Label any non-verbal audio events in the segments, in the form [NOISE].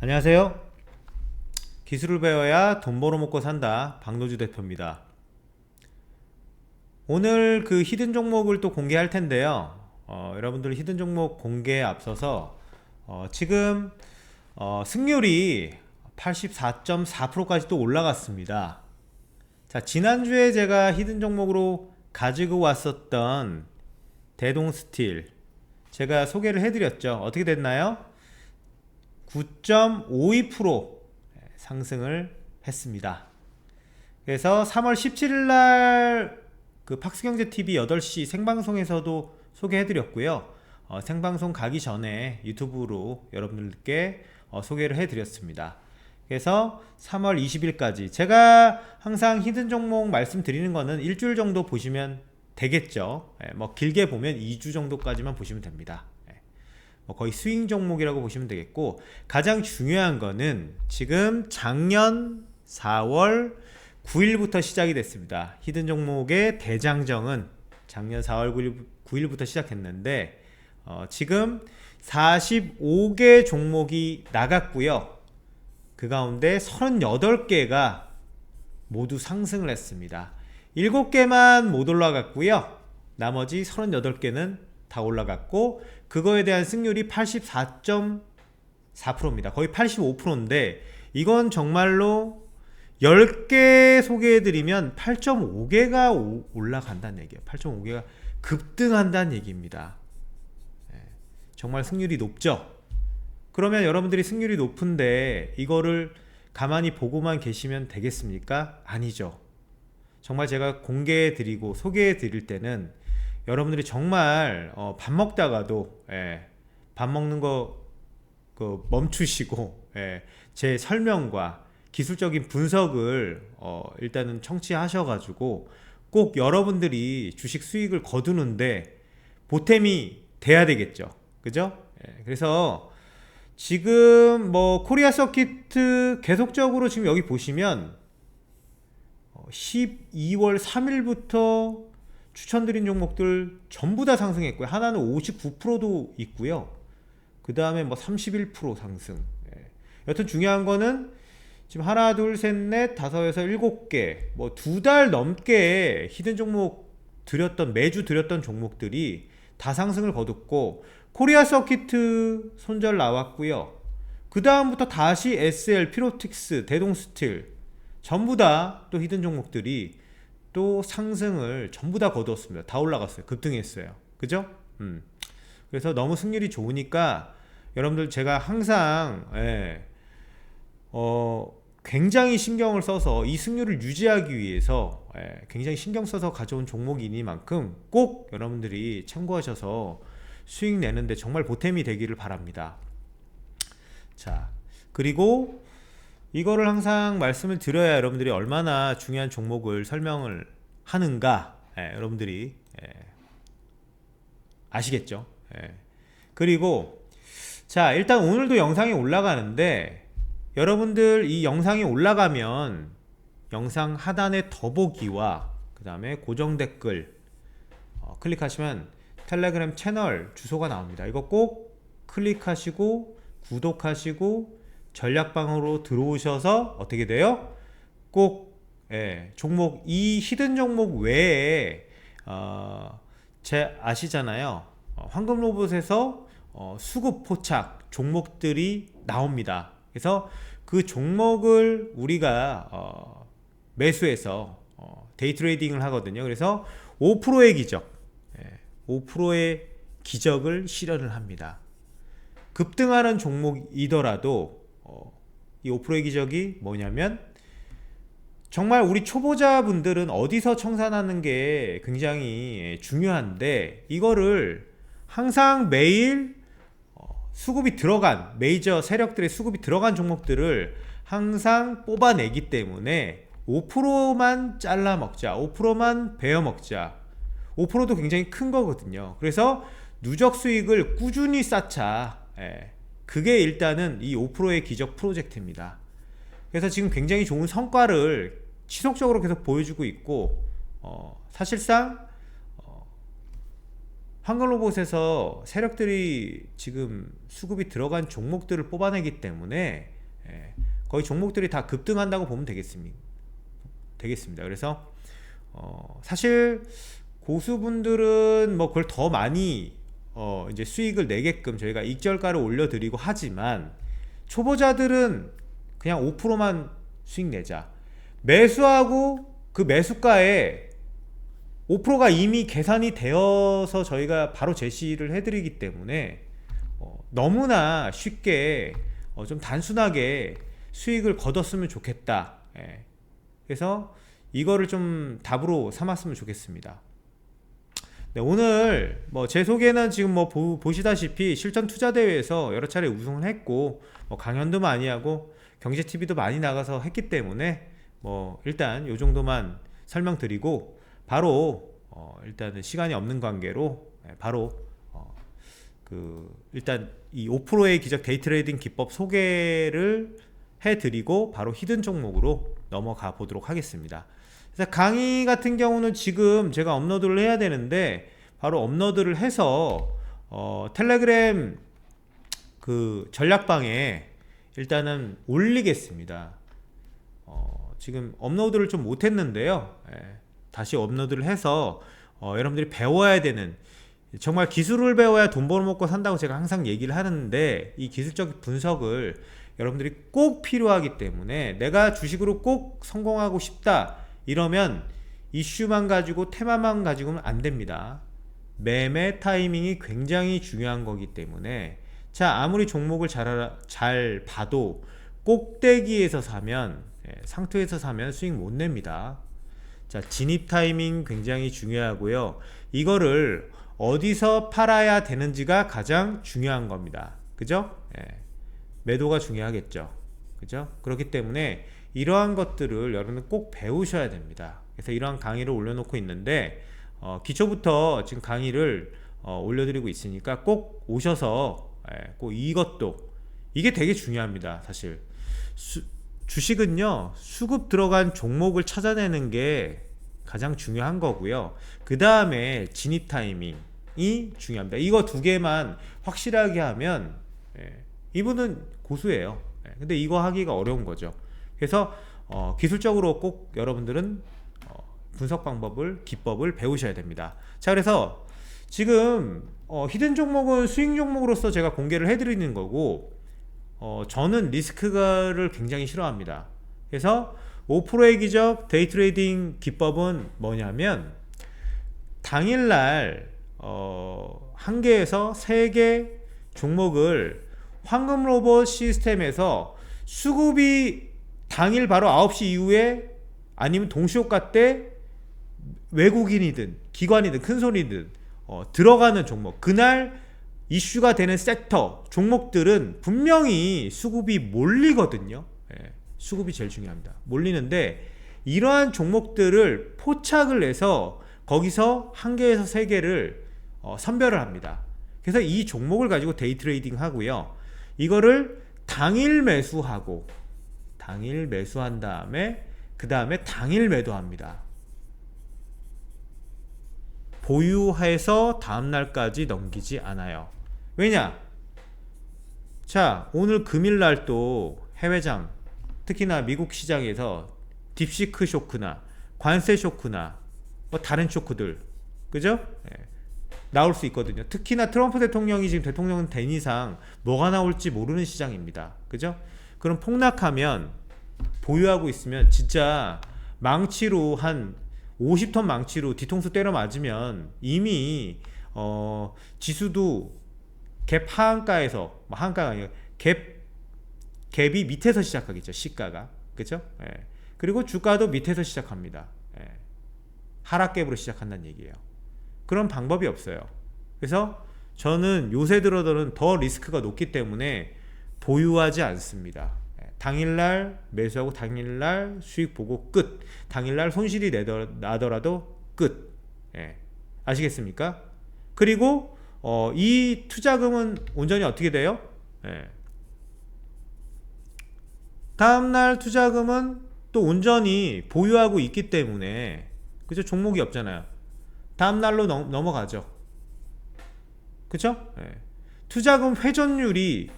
안녕하세요. 기술을 배워야 돈 벌어 먹고 산다. 박노주 대표입니다. 오늘 그 히든 종목을 또 공개할 텐데요. 어, 여러분들 히든 종목 공개에 앞서서 어, 지금 어, 승률이 84.4%까지 또 올라갔습니다. 자, 지난주에 제가 히든 종목으로 가지고 왔었던 대동 스틸 제가 소개를 해드렸죠. 어떻게 됐나요? 9.52% 상승을 했습니다. 그래서 3월 17일 날 그 팍스경제 TV 8시 생방송에서도 소개해드렸고요. 어, 생방송 가기 전에 유튜브로 여러분들께 어, 소개를 해드렸습니다. 그래서 3월 20일까지 제가 항상 히든 종목 말씀드리는 거는 일주일 정도 보시면 되겠죠. 예, 뭐 길게 보면 2주 정도까지만 보시면 됩니다. 예, 뭐 거의 스윙 종목이라고 보시면 되겠고 가장 중요한 거는 지금 작년 4월 9일부터 시작이 됐습니다. 히든 종목의 대장정은 작년 4월 9일, 9일 부터 시작했는데 어, 지금 45개 종목이 나갔고요. 그 가운데 38개가 모두 상승을 했습니다. 7개만 못 올라갔고요. 나머지 38개는 다 올라갔고 그거에 대한 승률이 84.4%입니다. 거의 85%인데 이건 정말로 10개 소개해드리면 8.5개가 올라간다는 얘기예요. 8.5개가 급등한다는 얘기입니다. 예, 정말 승률이 높죠? 그러면 여러분들이 승률이 높은데 이거를 가만히 보고만 계시면 되겠습니까? 아니죠. 정말 제가 공개해 드리고 소개해 드릴 때는 여러분들이 정말 어, 밥 먹다가도 예, 밥 먹는 거 그 멈추시고 예, 제 설명과 기술적인 분석을 어, 일단은 청취하셔가지고 꼭 여러분들이 주식 수익을 거두는데 보탬이 돼야 되겠죠. 그죠? 예, 그래서 지금 뭐 코리아 서키트 계속적으로 지금 여기 보시면 12월 3일부터 추천드린 종목들 전부 다 상승했고요. 하나는 59%도 있고요. 그 다음에 뭐 31% 상승. 예. 여튼 중요한 거는 지금 하나, 둘, 셋, 넷, 다섯에서 일곱 개, 뭐 두 달 넘게 히든 종목 드렸던 매주 드렸던 종목들이 다 상승을 거뒀고 코리아 서키트 손절 나왔고요. 그 다음부터 다시 SL, 피로틱스, 대동스틸 전부 다 또 히든 종목들이 또 상승을 전부 다 거두었습니다. 다 올라갔어요. 급등했어요. 그죠? 음. 그래서 너무 승률이 좋으니까 여러분들 제가 항상 예, 어, 굉장히 신경을 써서 이 승률을 유지하기 위해서 예, 굉장히 신경 써서 가져온 종목이니만큼 꼭 여러분들이 참고하셔서 수익 내는데 정말 보탬이 되기를 바랍니다. 자, 그리고 이거를 항상 말씀을 드려야 여러분들이 얼마나 중요한 종목을 설명을 하는가 예, 여러분들이 예, 아시겠죠? 예. 그리고 자 일단 오늘도 영상이 올라가는데 여러분들 이 영상이 올라가면 영상 하단에 더보기와 그 다음에 고정 댓글 어, 클릭하시면 텔레그램 채널 주소가 나옵니다. 이거 꼭 클릭하시고 구독하시고 전략방으로 들어오셔서 어떻게 돼요? 꼭 예, 종목 이 히든 종목 외에 어, 제 아시잖아요. 어, 황금 로봇에서 어, 수급 포착 종목들이 나옵니다. 그래서 그 종목을 우리가 어, 매수해서 어, 데이 트레이딩을 하거든요. 그래서 5%의 기적, 예, 5%의 기적을 실현을 합니다. 급등하는 종목이더라도 어, 이 5%의 기적이 뭐냐면 정말 우리 초보자분들은 어디서 청산하는 게 굉장히 중요한데 이거를 항상 매일 어, 수급이 들어간 메이저 세력들의 수급이 들어간 종목들을 항상 뽑아내기 때문에 5%만 잘라 먹자, 5%만 베어 먹자. 5%도 굉장히 큰 거거든요. 그래서 누적 수익을 꾸준히 쌓자. 예. 그게 일단은 이 5%의 기적 프로젝트입니다. 그래서 지금 굉장히 좋은 성과를 지속적으로 계속 보여주고 있고 어, 사실상 어, 황금 로봇에서 세력들이 지금 수급이 들어간 종목들을 뽑아내기 때문에 예, 거의 종목들이 다 급등한다고 보면 되겠습니다. 되겠습니다. 그래서 어, 사실 고수분들은 뭐 그걸 더 많이 어, 이제 수익을 내게끔 저희가 익절가를 올려드리고 하지만 초보자들은 그냥 5%만 수익 내자. 매수하고 그 매수가에 5%가 이미 계산이 되어서 저희가 바로 제시를 해드리기 때문에 어, 너무나 쉽게 어, 좀 단순하게 수익을 거뒀으면 좋겠다. 예. 그래서 이거를 좀 답으로 삼았으면 좋겠습니다. 네, 오늘 뭐 제 소개는 지금 뭐 보, 보시다시피 실전 투자 대회에서 여러 차례 우승을 했고 뭐 강연도 많이 하고 경제 TV도 많이 나가서 했기 때문에 뭐 일단 요 정도만 설명드리고 바로 어 일단은 시간이 없는 관계로 예, 바로 어 그 일단 이 5%의 기적 데이 트레이딩 기법 소개를 해드리고 바로 히든 종목으로 넘어가 보도록 하겠습니다. 그래서 강의 같은 경우는 지금 제가 업로드를 해야 되는데 바로 업로드를 해서 어, 텔레그램 그 전략방에 일단은 올리겠습니다. 어, 지금 업로드를 좀 못했는데요. 예, 다시 업로드를 해서 어, 여러분들이 배워야 되는 정말 기술을 배워야 돈 벌어먹고 산다고 제가 항상 얘기를 하는데 이 기술적 분석을 여러분들이 꼭 필요하기 때문에 내가 주식으로 꼭 성공하고 싶다 이러면 이슈만 가지고 테마만 가지고는 안 됩니다. 매매 타이밍이 굉장히 중요한 거기 때문에 자 아무리 종목을 잘, 알아, 잘 봐도 꼭대기에서 사면 예, 상투에서 사면 수익 못 냅니다. 자 진입 타이밍 굉장히 중요하고요. 이거를 어디서 팔아야 되는지가 가장 중요한 겁니다. 그죠? 예. 매도가 중요하겠죠. 그죠? 그렇기 때문에 이러한 것들을 여러분은 꼭 배우셔야 됩니다. 그래서 이러한 강의를 올려놓고 있는데 어, 기초부터 지금 강의를 어, 올려드리고 있으니까 꼭 오셔서 예, 꼭 이것도 이게 되게 중요합니다. 사실 수, 주식은요 수급 들어간 종목을 찾아내는 게 가장 중요한 거고요. 그 다음에 진입 타이밍이 중요합니다. 이거 두 개만 확실하게 하면 예, 이분은 고수예요. 예, 근데 이거 하기가 어려운 거죠. 그래서 어, 기술적으로 꼭 여러분들은 어, 분석 방법을 기법을 배우셔야 됩니다. 자 그래서 지금 어, 히든 종목은 수익 종목으로서 제가 공개를 해드리는 거고 어, 저는 리스크를 굉장히 싫어합니다. 그래서 5%의 기적 데이 트레이딩 기법은 뭐냐면 당일날 어, 한 개에서 세 개 종목을 황금 로봇 시스템에서 수급이 당일 바로 9시 이후에 아니면 동시효과 때 외국인이든 기관이든 큰 손이든 어, 들어가는 종목 그날 이슈가 되는 섹터 종목들은 분명히 수급이 몰리거든요. 예, 수급이 제일 중요합니다. 몰리는데 이러한 종목들을 포착을 해서 거기서 한 개에서 세 개를 어, 선별을 합니다. 그래서 이 종목을 가지고 데이 트레이딩 하고요. 이거를 당일 매수하고 당일 매수한 다음에 그 다음에 당일 매도합니다. 보유해서 다음날까지 넘기지 않아요. 왜냐? 자, 오늘 금일날 또 해외장, 특히나 미국 시장에서 딥시크 쇼크나 관세 쇼크나 뭐 다른 쇼크들, 그죠? 예. 나올 수 있거든요. 특히나 트럼프 대통령이 지금 대통령 된 이상 뭐가 나올지 모르는 시장입니다. 그죠? 그럼 폭락하면 보유하고 있으면 진짜 망치로 한 50톤 망치로 뒤통수 때려 맞으면 이미 어 지수도 갭 하한가에서 뭐 하한가가 아니라 갭 갭이 밑에서 시작하겠죠 시가가 그죠? 예. 그리고 주가도 밑에서 시작합니다. 예. 하락갭으로 시작한다는 얘기예요. 그런 방법이 없어요. 그래서 저는 요새 들어서는 더 리스크가 높기 때문에 보유하지 않습니다. 예, 당일날 매수하고 당일날 수익 보고 끝. 당일날 손실이 나더라도 끝. 예, 아시겠습니까? 그리고 어, 이 투자금은 온전히 어떻게 돼요? 예. 다음날 투자금은 또 온전히 보유하고 있기 때문에 그죠 종목이 없잖아요. 다음 날로 넘, 넘어가죠. 그쵸? 예. 투자금 회전율이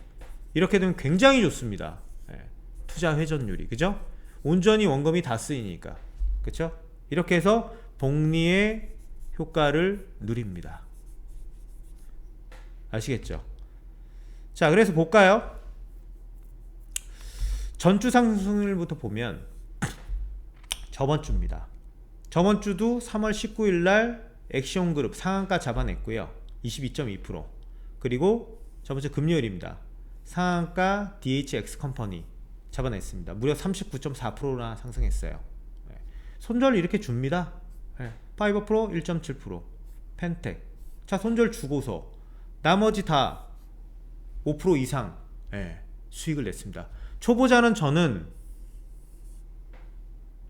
이렇게 되면 굉장히 좋습니다. 예. 투자 회전율이 그죠? 온전히 원금이 다 쓰이니까 그쵸? 이렇게 해서 복리의 효과를 누립니다. 아시겠죠? 자, 그래서 볼까요? 전주 상승률부터 보면 [CLEARS THROAT] 저번 주입니다. 저번 주도 3월 19일 날 액션 그룹 상한가 잡아냈고요. 22.2%. 그리고 저번 주 금요일입니다. 상한가 DHX 컴퍼니 잡아냈습니다. 무려 39.4%나 상승했어요. 네. 손절 이렇게 줍니다. 네. 파이버 프로 1.7%, 펜텍. 자, 손절 주고서 나머지 다 5% 이상 예, 수익을 냈습니다. 초보자는 저는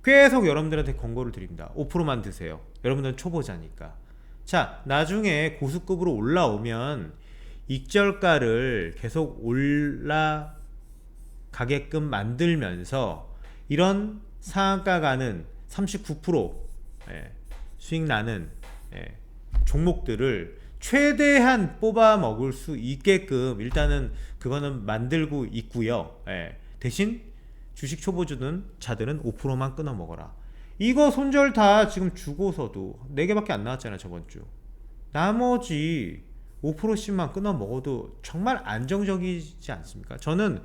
계속 여러분들한테 권고를 드립니다. 5%만 드세요. 여러분들은 초보자니까. 자, 나중에 고수급으로 올라오면 익절가를 계속 올라가게끔 만들면서 이런 상한가 가는 39% 예, 수익 나는 예, 종목들을 최대한 뽑아 먹을 수 있게끔 일단은 그거는 만들고 있고요. 예, 대신 주식 초보주는 자들은 5%만 끊어 먹어라. 이거 손절 다 지금 주고서도 4개밖에 안 나왔잖아요, 저번 주. 나머지 5%씩만 끊어 먹어도 정말 안정적이지 않습니까? 저는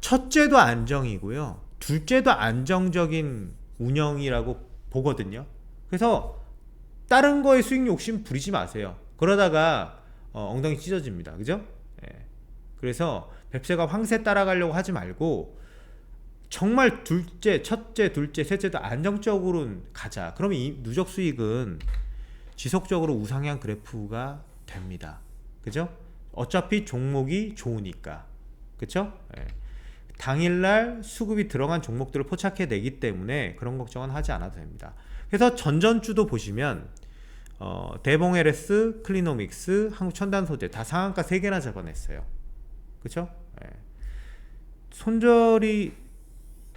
첫째도 안정이고요. 둘째도 안정적인 운영이라고 보거든요. 그래서 다른 거에 수익 욕심 부리지 마세요. 그러다가 어, 엉덩이 찢어집니다. 그죠? 예. 그래서 뱁새가 황새 따라가려고 하지 말고 정말 둘째, 첫째, 둘째, 셋째도 안정적으로 가자. 그러면 이 누적 수익은 지속적으로 우상향 그래프가 됩니다. 그죠? 어차피 종목이 좋으니까. 그쵸? 예. 당일날 수급이 들어간 종목들을 포착해 내기 때문에 그런 걱정은 하지 않아도 됩니다. 그래서 전전주도 보시면 어, 대봉 LS, 클리노믹스, 한국천단소재 다 상한가 3개나 잡아냈어요. 그쵸? 예. 손절이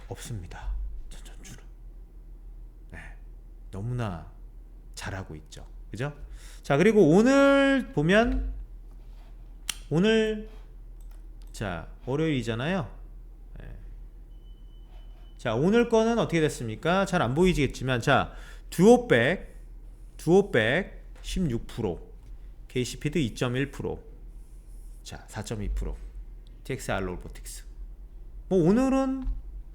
없습니다. 전전주는. 네. 너무나 잘하고 있죠. 그죠? 자, 그리고 오늘 보면 오늘 자, 월요일이잖아요. 네. 자, 오늘 거는 어떻게 됐습니까? 잘 안 보이지겠지만 자, 듀오백 듀오백 16%, KCP도 2.1%, 자 4.2%, TXR 로보틱스. 뭐 오늘은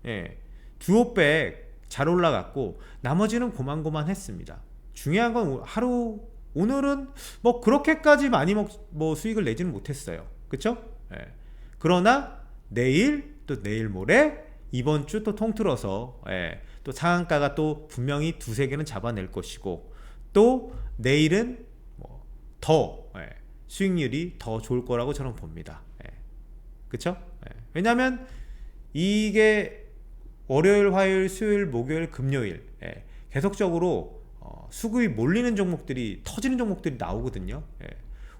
예, 듀오백 잘 올라갔고 나머지는 고만고만했습니다. 중요한 건 하루 오늘은 뭐 그렇게까지 많이 먹, 뭐 수익을 내지는 못했어요. 그쵸? 예. 그러나 내일 또 내일 모레 이번 주 또 통틀어서 예, 또 상한가가 또 분명히 두세 개는 잡아낼 것이고 또 내일은 뭐 더 예, 수익률이 더 좋을 거라고 저는 봅니다. 예. 그쵸? 예. 왜냐하면 이게 월요일, 화요일, 수요일, 목요일, 금요일 예. 계속적으로 어, 수급이 몰리는 종목들이 터지는 종목들이 나오거든요. 예.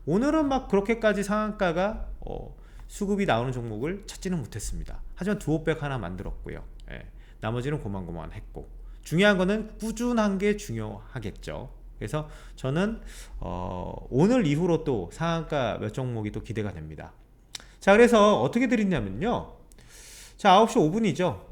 오늘은 막 그렇게까지 상한가가 어, 수급이 나오는 종목을 찾지는 못했습니다. 하지만 두오백 하나 만들었고요. 예. 나머지는 고만고만했고 중요한 거는 꾸준한 게 중요하겠죠. 그래서 저는 어, 오늘 이후로 또 상한가 몇 종목이 또 기대가 됩니다. 자, 그래서 어떻게 드리냐면요. 자, 9시 5분이죠.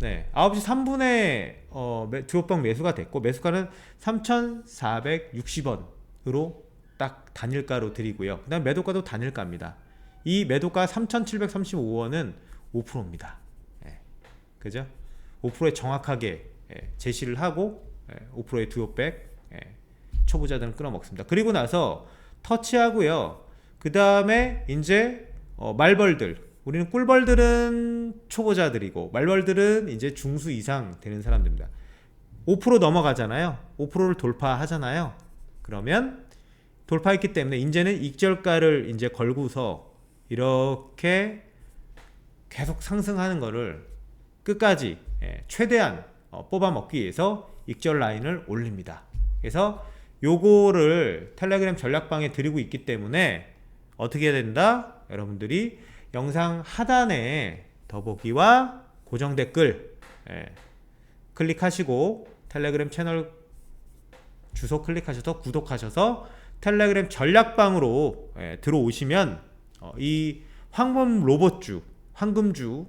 네, 9시 3분에 어, 두호병 매수가 됐고 매수가는 3,460원으로 딱 단일가로 드리고요. 그다음 매도가도 단일가입니다. 이 매도가 3,735원은 5%입니다. 예, 그죠? 5%에 정확하게 예, 제시를 하고 예, 5%의 두호백 예, 초보자들은 끊어먹습니다. 그리고 나서 터치하고요. 그 다음에 이제 어, 말벌들 우리는 꿀벌들은 초보자들이고 말벌들은 이제 중수 이상 되는 사람들입니다. 5% 넘어가잖아요. 5%를 돌파하잖아요. 그러면 돌파했기 때문에 이제는 익절가를 이제 걸고서 이렇게 계속 상승하는 거를 끝까지 예, 최대한 어, 뽑아 먹기 위해서 익절 라인을 올립니다. 그래서 요거를 텔레그램 전략방에 드리고 있기 때문에 어떻게 해야 된다? 여러분들이 영상 하단에 더보기와 고정 댓글 예, 클릭하시고 텔레그램 채널 주소 클릭하셔서 구독하셔서 텔레그램 전략방으로 예, 들어오시면 어, 이 황금 로봇주, 황금주를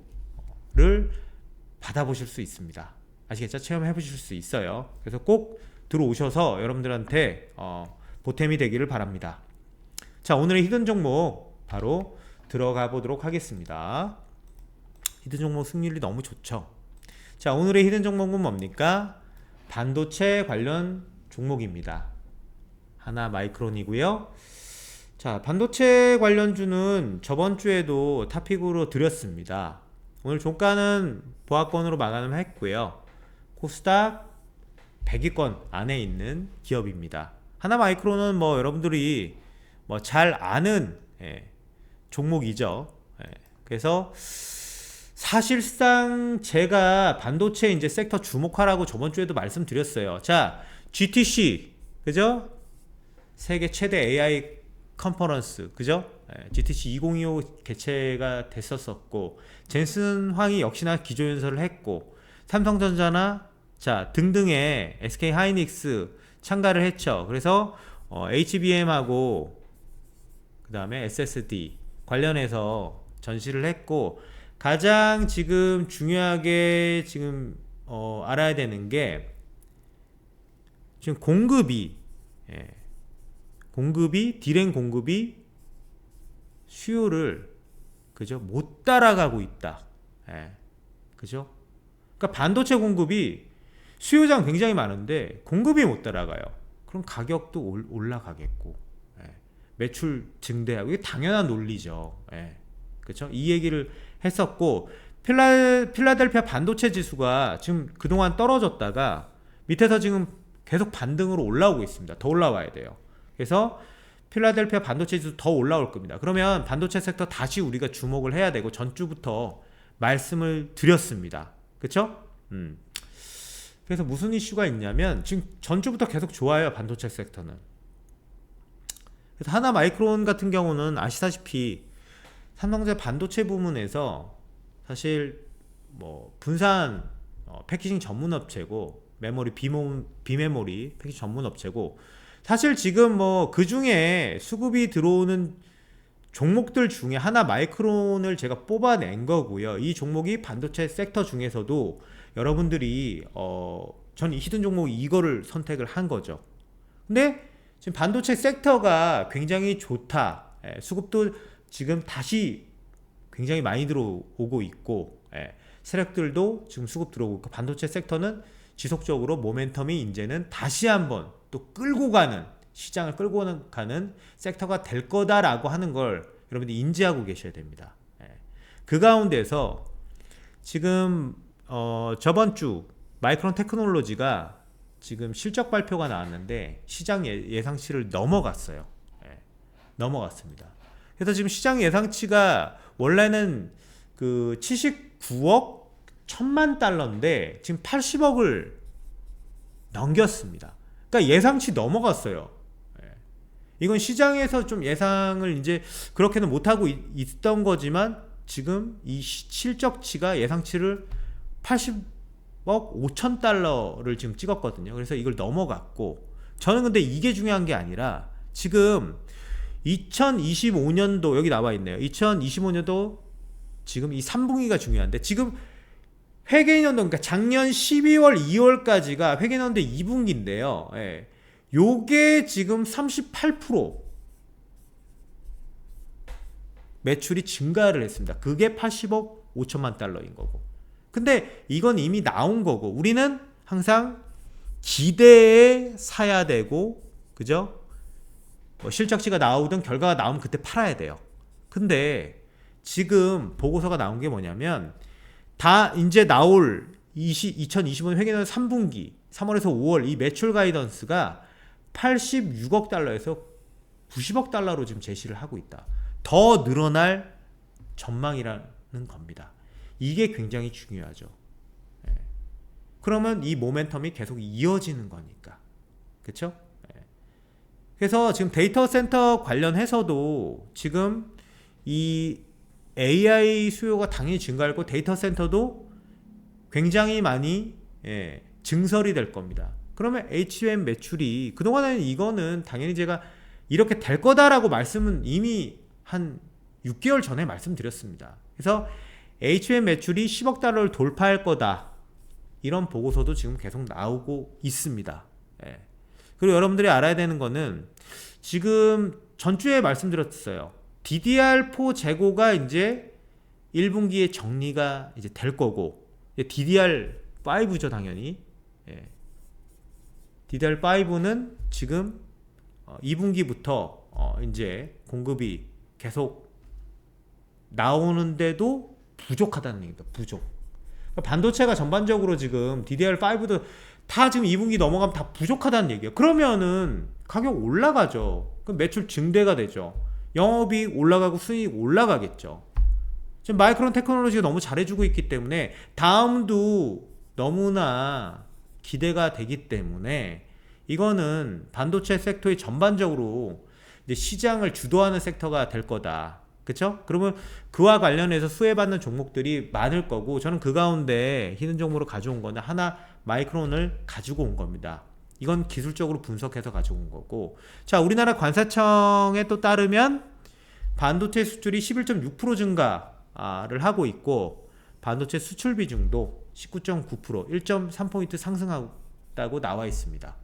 받아보실 수 있습니다. 아시겠죠? 체험해 보실 수 있어요. 그래서 꼭 들어오셔서 여러분들한테 어, 보탬이 되기를 바랍니다. 자, 오늘의 히든 종목 바로 들어가 보도록 하겠습니다. 히든 종목 승률이 너무 좋죠. 자, 오늘의 히든 종목은 뭡니까? 반도체 관련 종목입니다. 하나 마이크론이고요. 자, 반도체 관련주는 저번 주에도 타픽으로 드렸습니다. 오늘 종가는 보합권으로 마감을 했고요. 코스닥 100위권 안에 있는 기업입니다. 하나 마이크론은 뭐 여러분들이 뭐 잘 아는 예, 종목이죠. 예, 그래서 사실상 제가 반도체 이제 섹터 주목하라고 저번 주에도 말씀드렸어요. 자, GTC 그죠? 세계 최대 AI 컨퍼런스 그죠? 예, GTC 2025 개최가 됐었었고 젠슨 황이 역시나 기조연설을 했고 삼성전자나 자 등등의 SK 하이닉스 참가를 했죠. 그래서 어, HBM하고 그 다음에 SSD 관련해서 전시를 했고 가장 지금 중요하게 지금 어, 알아야 되는 게 지금 공급이 예, 공급이 디램 공급이 수요를 그죠 못 따라가고 있다. 예, 그죠? 그러니까 반도체 공급이 수요장 굉장히 많은데 공급이 못 따라가요. 그럼 가격도 올, 올라가겠고 예, 매출 증대하고 이게 당연한 논리죠. 예, 그렇죠? 이 얘기를 했었고 필라 필라델피아 반도체 지수가 지금 그동안 떨어졌다가 밑에서 지금 계속 반등으로 올라오고 있습니다. 더 올라와야 돼요. 그래서 필라델피아 반도체 지수 더 올라올 겁니다. 그러면 반도체 섹터 다시 우리가 주목을 해야 되고 전주부터 말씀을 드렸습니다. 그렇죠? 음. 그래서 무슨 이슈가 있냐면 지금 전주부터 계속 좋아요 반도체 섹터는. 그래서 하나 마이크론 같은 경우는 아시다시피 삼성전자 반도체 부문에서 사실 뭐 분산 어, 패키징 전문 업체고 메모리 비모, 비메모리 패키징 전문 업체고 사실 지금 뭐 그 중에 수급이 들어오는 종목들 중에 하나 마이크론을 제가 뽑아낸 거고요. 이 종목이 반도체 섹터 중에서도 여러분들이 어, 전 이 히든 종목 이거를 선택을 한 거죠. 근데 지금 반도체 섹터가 굉장히 좋다. 예, 수급도 지금 다시 굉장히 많이 들어오고 있고 예, 세력들도 지금 수급 들어오고 있고 반도체 섹터는 지속적으로 모멘텀이 이제는 다시 한번 또 끌고 가는 시장을 끌고 가는 섹터가 될 거다라고 하는 걸 여러분들이 인지하고 계셔야 됩니다. 예. 그 가운데서 지금 어 저번 주 마이크론 테크놀로지가 지금 실적 발표가 나왔는데 시장 예, 상치를 넘어갔어요. 예. 넘어갔습니다. 그래서 지금 시장 예상치가 원래는 그 79억 1000만 달러인데 지금 80억을 넘겼습니다. 그러니까 예상치 넘어갔어요. 예. 이건 시장에서 좀 예상을 이제 그렇게는 못하고 있던 거지만 지금 이 실적치가 예상치를 80억 5천 달러를 지금 찍었거든요. 그래서 이걸 넘어갔고 저는 근데 이게 중요한 게 아니라 지금 2025년도 여기 나와 있네요. 2025년도 지금 이 3분기가 중요한데 지금 회계연도 그러니까 작년 12월 2월까지가 회계연도 2분기인데요. 예. 요게 지금 38% 매출이 증가를 했습니다. 그게 80억 5천만 달러인 거고. 근데 이건 이미 나온 거고 우리는 항상 기대에 사야 되고 그죠? 뭐 실적치가 나오든 결과가 나오면 그때 팔아야 돼요. 근데 지금 보고서가 나온 게 뭐냐면 다 이제 나올 20, 2025년 회계년 3분기 3월에서 5월 이 매출 가이던스가 86억 달러에서 90억 달러로 지금 제시를 하고 있다. 더 늘어날 전망이라는 겁니다. 이게 굉장히 중요하죠. 예. 그러면 이 모멘텀이 계속 이어지는 거니까. 그렇죠? 그래서 지금 데이터 센터 관련해서도 지금 이 AI 수요가 당연히 증가하고 데이터 센터도 굉장히 많이 예, 증설이 될 겁니다. 그러면 HM 매출이 그동안에는 이거는 당연히 제가 이렇게 될 거다라고 말씀은 이미 한 6개월 전에 말씀드렸습니다. 그래서 HM 매출이 10억 달러를 돌파할 거다. 이런 보고서도 지금 계속 나오고 있습니다. 예. 그리고 여러분들이 알아야 되는 거는 지금 전주에 말씀드렸어요. DDR4 재고가 이제 1분기에 정리가 이제 될 거고 DDR5죠 당연히 예. DDR5는 지금 어, 2분기부터 어, 이제 공급이 계속 나오는데도 부족하다는 얘기입니다. 부족. 그러니까 반도체가 전반적으로 지금 DDR5도 다 지금 2분기 넘어가면 다 부족하다는 얘기예요. 그러면은 가격 올라가죠. 그럼 매출 증대가 되죠. 영업이익 올라가고 수익 올라가겠죠. 지금 마이크론 테크놀로지가 너무 잘해주고 있기 때문에 다음도 너무나 기대가 되기 때문에 이거는 반도체 섹터의 전반적으로 시장을 주도하는 섹터가 될 거다. 그쵸? 그러면 그와 관련해서 수혜받는 종목들이 많을 거고 저는 그 가운데 히든 종목으로 가져온 거는 하나 마이크론을 가지고 온 겁니다. 이건 기술적으로 분석해서 가지고 온 거고 자 우리나라 관사청에 또 따르면 반도체 수출이 11.6% 증가를 하고 있고 반도체 수출 비중도 19.9% 1.3포인트 상승하다고 나와 있습니다.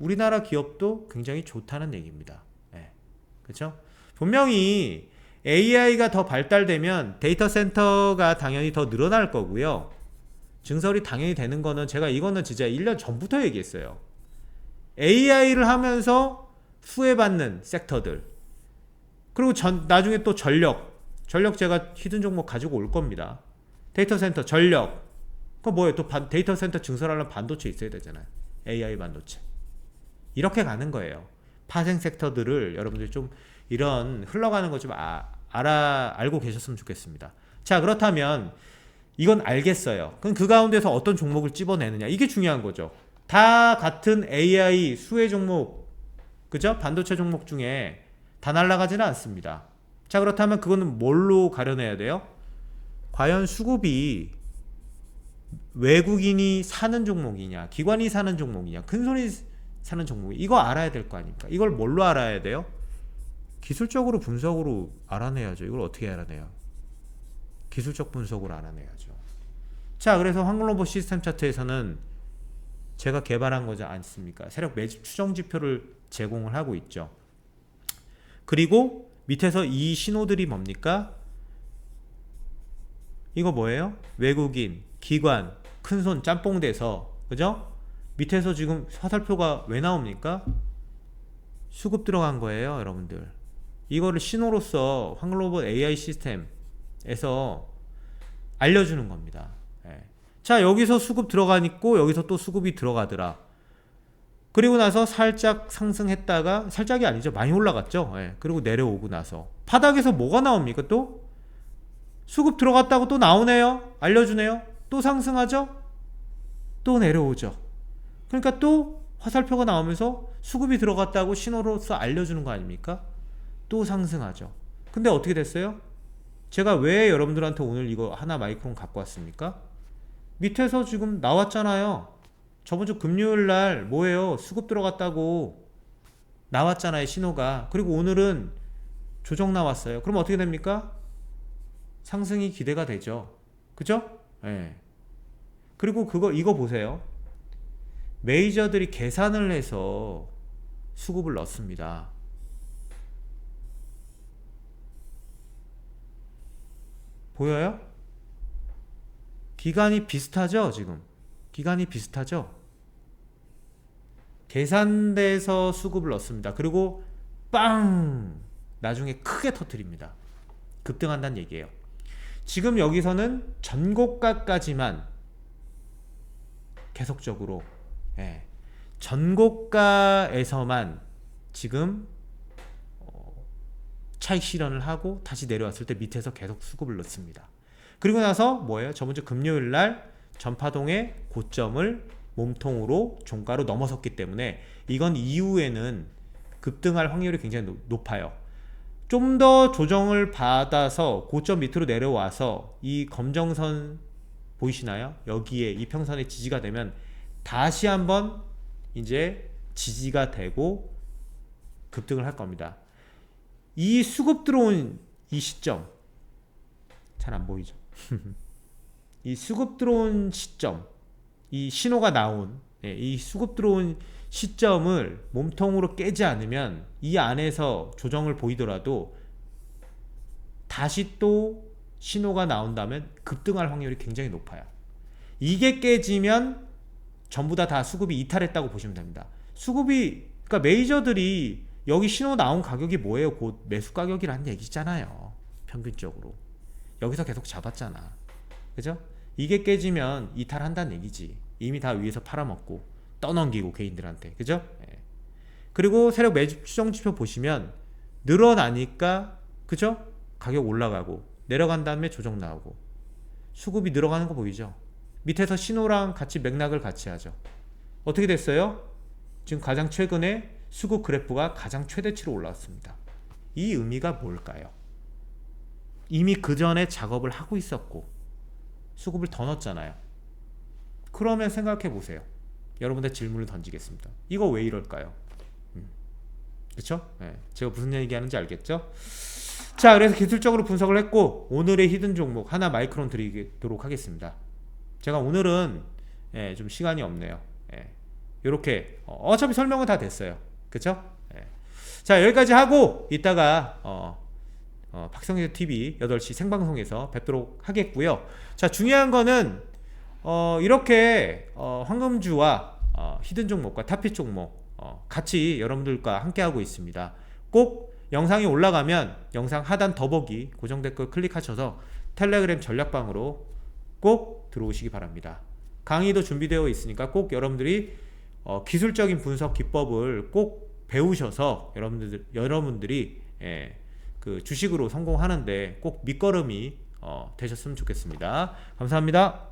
우리나라 기업도 굉장히 좋다는 얘기입니다. 네. 그렇죠? 분명히 AI가 더 발달되면 데이터 센터가 당연히 더 늘어날 거고요. 증설이 당연히 되는 거는 제가 이거는 진짜 1년 전부터 얘기했어요. AI를 하면서 수혜받는 섹터들. 그리고 전, 나중에 또 전력. 전력 제가 히든 종목 가지고 올 겁니다. 데이터 센터, 전력. 그거 뭐예요? 또 반, 데이터 센터 증설하려면 반도체 있어야 되잖아요. AI 반도체. 이렇게 가는 거예요. 파생 섹터들을 여러분들이 좀 이런 흘러가는 거 좀 아, 알아, 알고 계셨으면 좋겠습니다. 자, 그렇다면 이건 알겠어요. 그럼 그 가운데서 어떤 종목을 찝어내느냐. 이게 중요한 거죠. 다 같은 AI 수혜 종목, 그죠? 반도체 종목 중에 다 날아가지는 않습니다. 자, 그렇다면 그거는 뭘로 가려내야 돼요? 과연 수급이 외국인이 사는 종목이냐, 기관이 사는 종목이냐, 큰 손이 사는 종목, 이거 알아야 될 거 아닙니까? 이걸 뭘로 알아야 돼요? 기술적으로 분석으로 알아내야죠. 이걸 어떻게 알아내요? 기술적 분석으로 알아내야죠. 자, 그래서 황글로버 시스템 차트에서는 제가 개발한 거지 않습니까? 세력 매집 추정 지표를 제공을 하고 있죠. 그리고 밑에서 이 신호들이 뭡니까? 이거 뭐예요? 외국인, 기관, 큰손 짬뽕 돼서 그죠? 밑에서 지금 화살표가 왜 나옵니까? 수급 들어간 거예요, 여러분들. 이거를 신호로서 황글로벌 AI 시스템에서 알려주는 겁니다. 예. 자, 여기서 수급 들어가니까 여기서 또 수급이 들어가더라. 그리고 나서 살짝 상승했다가 살짝이 아니죠. 많이 올라갔죠. 예. 그리고 내려오고 나서 바닥에서 뭐가 나옵니까? 또 수급 들어갔다고 또 나오네요. 알려주네요. 또 상승하죠. 또 내려오죠. 그러니까 또 화살표가 나오면서 수급이 들어갔다고 신호로서 알려주는 거 아닙니까? 또 상승하죠. 근데 어떻게 됐어요? 제가 왜 여러분들한테 오늘 이거 하나 마이크론 갖고 왔습니까? 밑에서 지금 나왔잖아요. 저번 주 금요일 날 뭐예요? 수급 들어갔다고 나왔잖아요, 신호가. 그리고 오늘은 조정 나왔어요. 그럼 어떻게 됩니까? 상승이 기대가 되죠. 그죠? 예. 네. 그리고 그거 이거 보세요. 메이저들이 계산을 해서 수급을 넣습니다. 보여요? 기간이 비슷하죠, 지금. 기간이 비슷하죠? 계산돼서 수급을 넣습니다. 그리고 빵! 나중에 크게 터트립니다. 급등한다는 얘기예요. 지금 여기서는 전고가까지만 계속적으로 예, 전고가에서만 지금 차익 실현을 하고 다시 내려왔을 때 밑에서 계속 수급을 넣습니다. 그리고 나서 뭐예요? 저번 주 금요일 날 전파동의 고점을 몸통으로 종가로 넘어섰기 때문에 이건 이후에는 급등할 확률이 굉장히 높아요. 좀 더 조정을 받아서 고점 밑으로 내려와서 이 검정선 보이시나요? 여기에 이 평선에 지지가 되면 다시 한번 이제 지지가 되고 급등을 할 겁니다. 이 수급 들어온 이 시점 잘 안 보이죠? [LAUGHS] 이 수급 들어온 시점, 이 신호가 나온 예, 이 수급 들어온 시점을 몸통으로 깨지 않으면 이 안에서 조정을 보이더라도 다시 또 신호가 나온다면 급등할 확률이 굉장히 높아요. 이게 깨지면 전부 다 다 수급이 이탈했다고 보시면 됩니다. 수급이 그러니까 메이저들이 여기 신호 나온 가격이 뭐예요? 곧 매수 가격이라는 얘기잖아요. 평균적으로 여기서 계속 잡았잖아. 그죠? 이게 깨지면 이탈한다는 얘기지. 이미 다 위에서 팔아먹고 떠넘기고 개인들한테 그죠? 예. 그리고 세력 매집 추정 지표 보시면 늘어나니까 그죠? 가격 올라가고 내려간 다음에 조정 나오고 수급이 늘어가는 거 보이죠? 밑에서 신호랑 같이 맥락을 같이 하죠. 어떻게 됐어요? 지금 가장 최근에 수급 그래프가 가장 최대치로 올라왔습니다. 이 의미가 뭘까요? 이미 그 전에 작업을 하고 있었고 수급을 더 넣었잖아요. 그러면 생각해 보세요. 여러분들 질문을 던지겠습니다. 이거 왜 이럴까요? 음. 그렇죠? 제가 무슨 얘기하는지 알겠죠? 자, 그래서 기술적으로 분석을 했고 오늘의 히든 종목 하나 마이크론 드리도록 하겠습니다. 제가 오늘은 예, 좀 시간이 없네요. 예, 이렇게 어, 어차피 설명은 다 됐어요. 그렇죠? 예. 자, 여기까지 하고 이따가 어, 어, 박성재 TV 8시 생방송에서 뵙도록 하겠고요. 자, 중요한 거는 어, 이렇게 어, 황금주와 어, 히든 종목과 타핏 종목 어, 같이 여러분들과 함께 하고 있습니다. 꼭 영상이 올라가면 영상 하단 더보기 고정 댓글 클릭하셔서 텔레그램 전략방으로 꼭 들어오시기 바랍니다. 강의도 준비되어 있으니까 꼭 여러분들이 어, 기술적인 분석 기법을 꼭 배우셔서 여러분들 여러분들이 예, 그 주식으로 성공하는데 꼭 밑거름이 어, 되셨으면 좋겠습니다. 감사합니다.